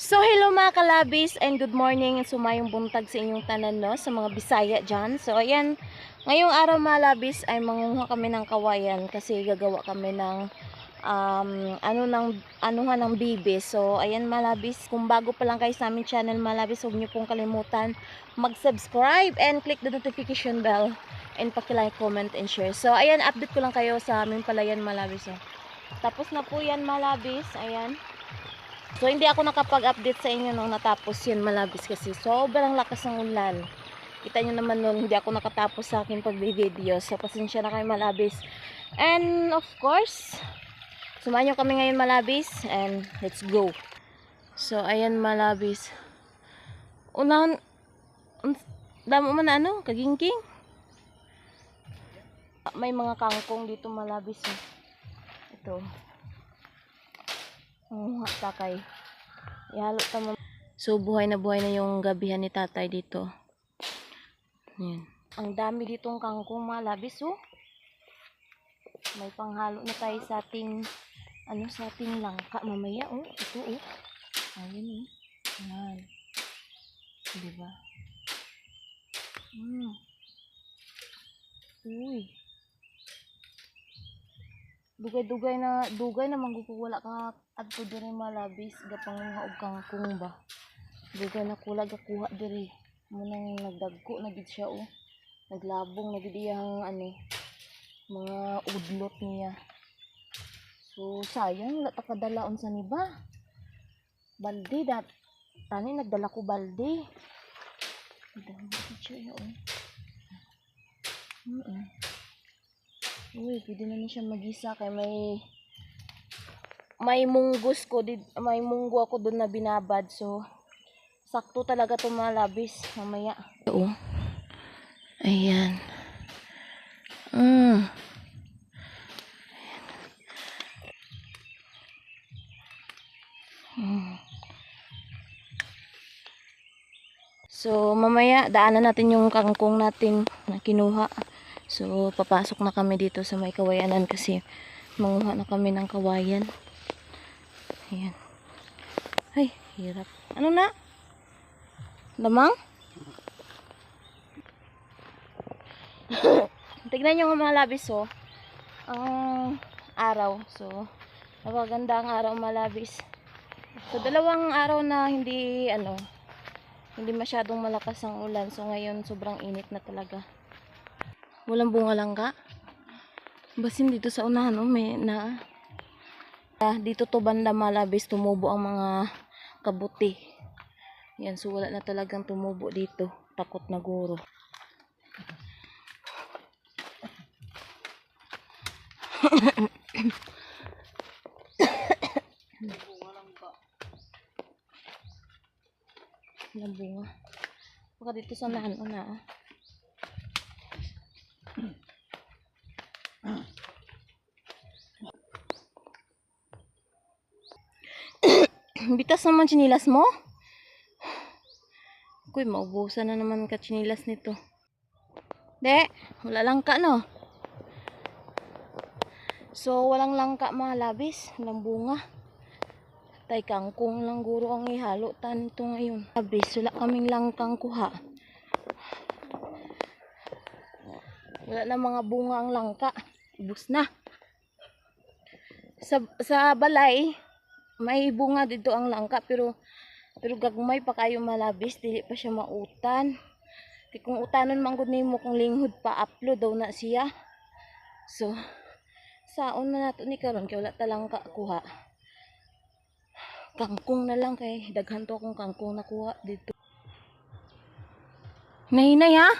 So hello mga kalabis and good morning sumayong buntag sa inyong tanan no sa mga Bisaya dyan. So ayan, ngayong araw mga labis ay mangunguha kami ng kawayan kasi gagawa kami ng um, ano ng anuhan ng bibi. So ayan mga labis, kung bago pa lang kayo sa aming channel mga labis, huwag niyo pong kalimutan mag-subscribe and click the notification bell and paki-like, comment and share. So ayan, update ko lang kayo sa aming palayan mga labis. Oh. Tapos na po yan mga labis, ayan. So, hindi ako nakapag-update sa inyo nung natapos yun malabis kasi sobrang lakas ng ulan. Kita nyo naman nun, hindi ako nakatapos sa akin pag-video. So, pasensya na kayo malabis. And, of course, sumahan nyo kami ngayon malabis. And, let's go. So, ayan malabis. Unahan, um, damo man ano, kagingking. May mga kangkong dito malabis. Eh. Ito. Ang takay. Ihalo ta mo. So, buhay na buhay na yung gabihan ni tatay dito. Yan. Ang dami ditong kangkong mga labis, oh. May panghalo na tayo sa ating, ano, sa ating langka mamaya, oh. Ito, oh. Ayan, oh. Yan. Diba? Hmm. Uy. Dugay-dugay na, dugay na manggugula ka adto diri malabis gapang mga og kangkong ba. Dugay na kulag kuha diri. Mo nang nagdagko na gid siya oh. Naglabong na gid ano mga udlot niya. So sayang wala ta kadalaon sa ni ba. Balde dat tani nagdala ko balde. Dami siya oh. Mm -mm. Uy, pwede na na siya magisa kay may may munggos ko did may munggo ako doon na binabad so sakto talaga to mga labis mamaya oo ayan mm. Mm. So, mamaya, daanan natin yung kangkong natin na kinuha. So, papasok na kami dito sa may kawayanan kasi manguha na kami ng kawayan. Ayan. Ay, hirap. Ano na? Lamang? Tignan nyo mga labis, oh. Ang araw. So, napaganda ang araw malabis. So, dalawang araw na hindi, ano, hindi masyadong malakas ang ulan. So, ngayon, sobrang init na talaga. Walang bunga lang ka? Basin dito sa unahan, oh, may na, Ah, dito to banda malabis tumubo ang mga kabuti. Yan, so wala na talagang tumubo dito. Takot na guro. Walang bunga. Baka dito sa nahan una ah. Bitas naman chinilas mo? Kuy, maubusan na naman ka chinilas nito. De, wala lang ka no. So, walang langka mga labis. Walang bunga. Tay kangkong lang guro ang ihalo tan ito ngayon. Labis, wala kaming langkang kuha. Wala na mga bunga ang langka. Ubus na. Sa, sa balay, may bunga dito ang langka pero pero gagmay pa kayo malabis dili pa siya mautan. Di kung utanon man gud nimo kung linghod pa upload daw na siya. So saon na nato ni karon kay wala ta langka kuha. Kangkong na lang kay daghan to akong kangkong nakuha dito. Nahinay ha?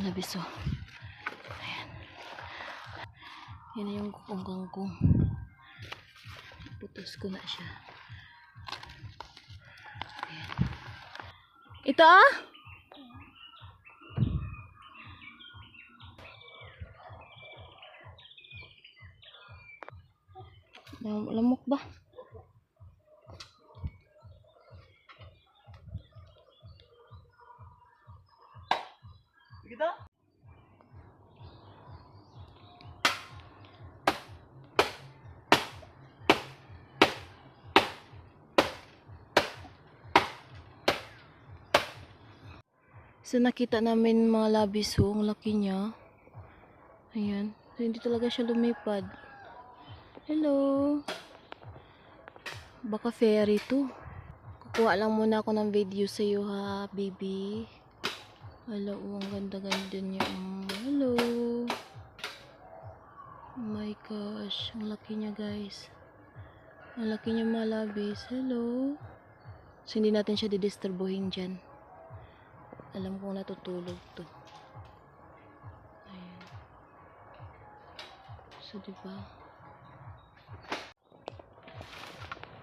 Labis oh yan na yung kukong kangkong. Putos ko na siya. Ayan. Ito ah? Lam- Lamok ba? So nakita namin mga labis ho, ang laki niya. Ayan. So, hindi talaga siya lumipad. Hello. Baka fairy to. Kukuha lang muna ako ng video sa iyo ha, baby. Hello, oh, ang ganda-ganda niya. Mm, hello. Oh my gosh, ang laki niya guys. Ang laki niya malabis. Hello. So, hindi natin siya didisturbuhin dyan. Alam kong natutulog to. Ayan. So, diba?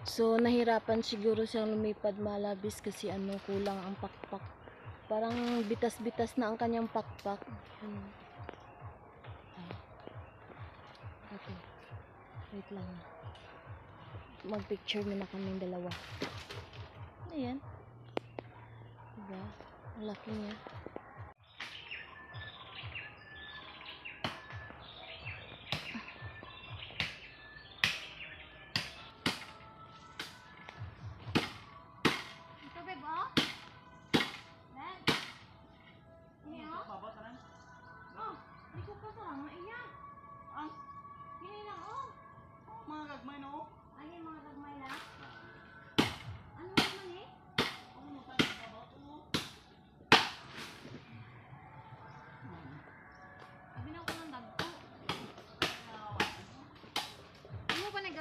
So, nahirapan siguro siyang lumipad malabis kasi ano, kulang ang pakpak. Parang bitas-bitas na ang kanyang pakpak. Ayan. Okay. Wait lang. Mag-picture muna kaming dalawa. Ayan. Diba? Ang laki niya. Oh. Oh. Oh. Ang, ini lang, oh. Mga gagmay no? Ano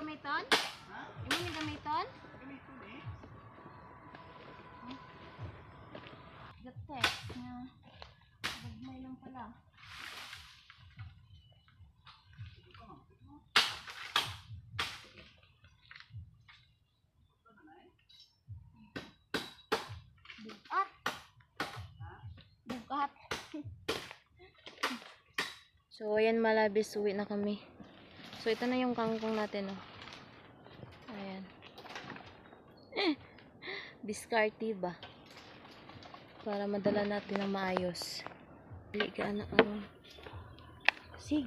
Nagamiton? Ha? Imo nagamiton? Ganito eh. Gate. Nga. Gagmay lang pala. Bugat. Bugat. so, ayan malabis. Uwi na kami. So, ito na yung kangkong natin, oh. Ayan. Eh, discarte ba? Para madala natin na maayos. Dili ka anak aron. Sig,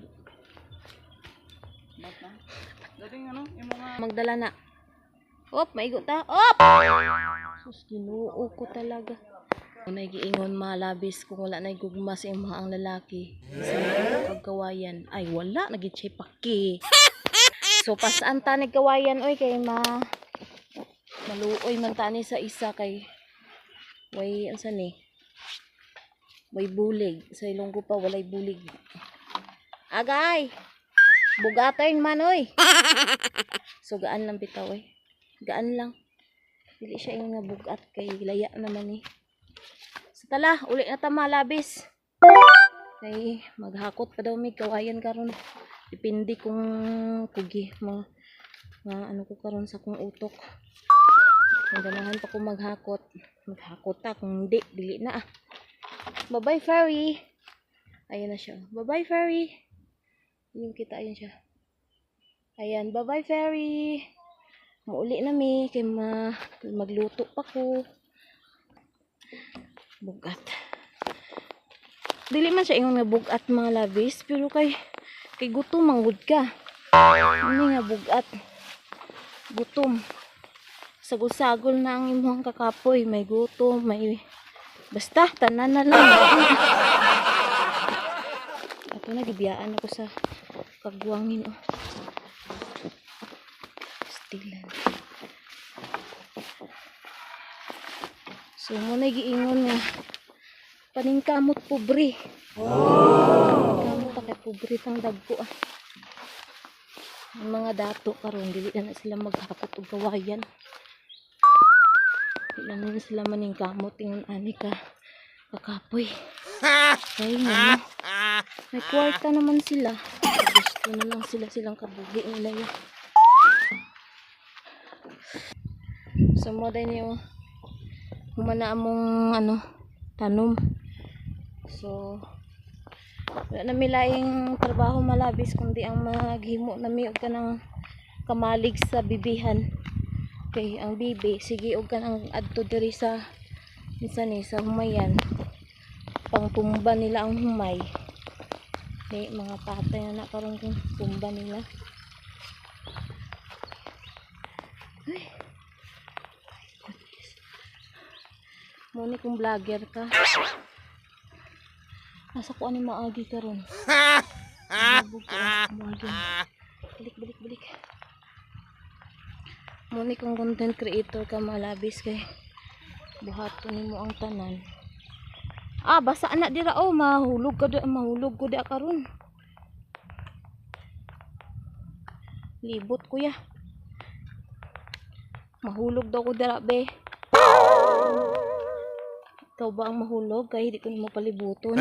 ano, magdala na. Op, maigot ta. Op! Sus, ginuo ko talaga. Kung nagiingon malabis kung wala na gugma sa ang lalaki sa mga kagawayan. Ay, wala. Nagitsay paki. So, pasaan ta nagkawayan, oy, kay ma... Maluoy man ta ni sa isa kay... Way, ano ni? Way bulig. Sa ilong ko pa, walay bulig. Agay! Bugatern man, oy! So, gaan lang bitaw, oy. Gaan lang. Dili siya yung nabugat kay laya naman eh. So, tala, uli na tama labis. Kay maghakot pa daw may kawayan karon. Depende kung kugi mo nga ano ko karon sa kong utok. Ganahan pa ko maghakot, maghakot ta kung hindi dili na. ah. Bye-bye fairy. Ayan na siya. Bye-bye fairy. Yung kita ayan siya. Ayan, bye-bye fairy. Mauli na mi kay ma magluto pa ko. Bugat. Dili man siya ingon nga bugat mga labis, pero kay kay gutom manggod ka. Ano nga bugat? Gutom. Sagol-sagol na ang imong kakapoy, may gutom, may basta tanan na lang. Ato na gibiyaan ako sa kagwangin oh. Stilan. So, mo na giingon nga. Paningkamot pobre. Paningkamot kay pobre tang dagko ah. Ang mga dato karon dili na, na sila maghakot og gawayan. Na, na sila maningkamot ingon ani ka kakapoy. Kaya nga, may kwarta naman sila. Gusto na lang sila silang kabugi nila yun. So, mo din yung humana among ano, tanom. So, wala na milaing trabaho malabis kundi ang maghimo na mi og kanang kamalig sa bibihan. Okay, ang bibi, sige og kanang adto diri sa minsan ni sa humayan. Pangtumba nila ang humay. Okay, mga patay na na karon kung tumba nila. Ay. Muni kung vlogger ka. Nasa ko ani maagi ko maagi. Balik balik balik. Muni kung content creator ka malabis kay buhaton nimo ang tanan. Ah, basa anak dira oh, mahulog ka di, mahulog ko di karon. Libot kuya. Mahulog daw ko dira be. Ikaw ba ang mahulog? Kaya hindi ko na mapalibuton.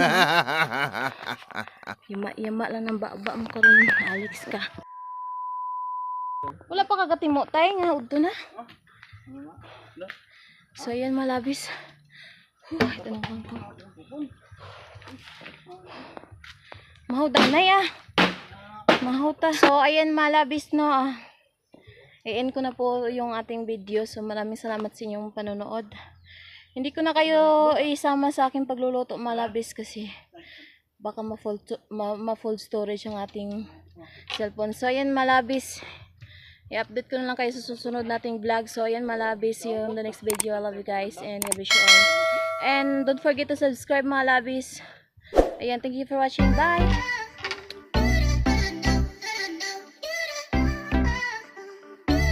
Yama-yama lang ng baba mo karon Alex ka. Wala pa kagatimo tay nga udto na. So yan malabis. Na lang ko. Mahaw danay ah. Mahaw ta. So ayan malabis no ah. I-end ko na po yung ating video. So maraming salamat sa inyong panonood. Hindi ko na kayo isama sa aking pagluluto malabis kasi baka ma-full, to- ma- ma-full storage ang ating cellphone. So, ayan malabis. I-update ko na lang kayo sa susunod nating vlog. So, ayan malabis yung the next video. I love you guys and I wish you all. And don't forget to subscribe mga labis. Ayan, thank you for watching. Bye!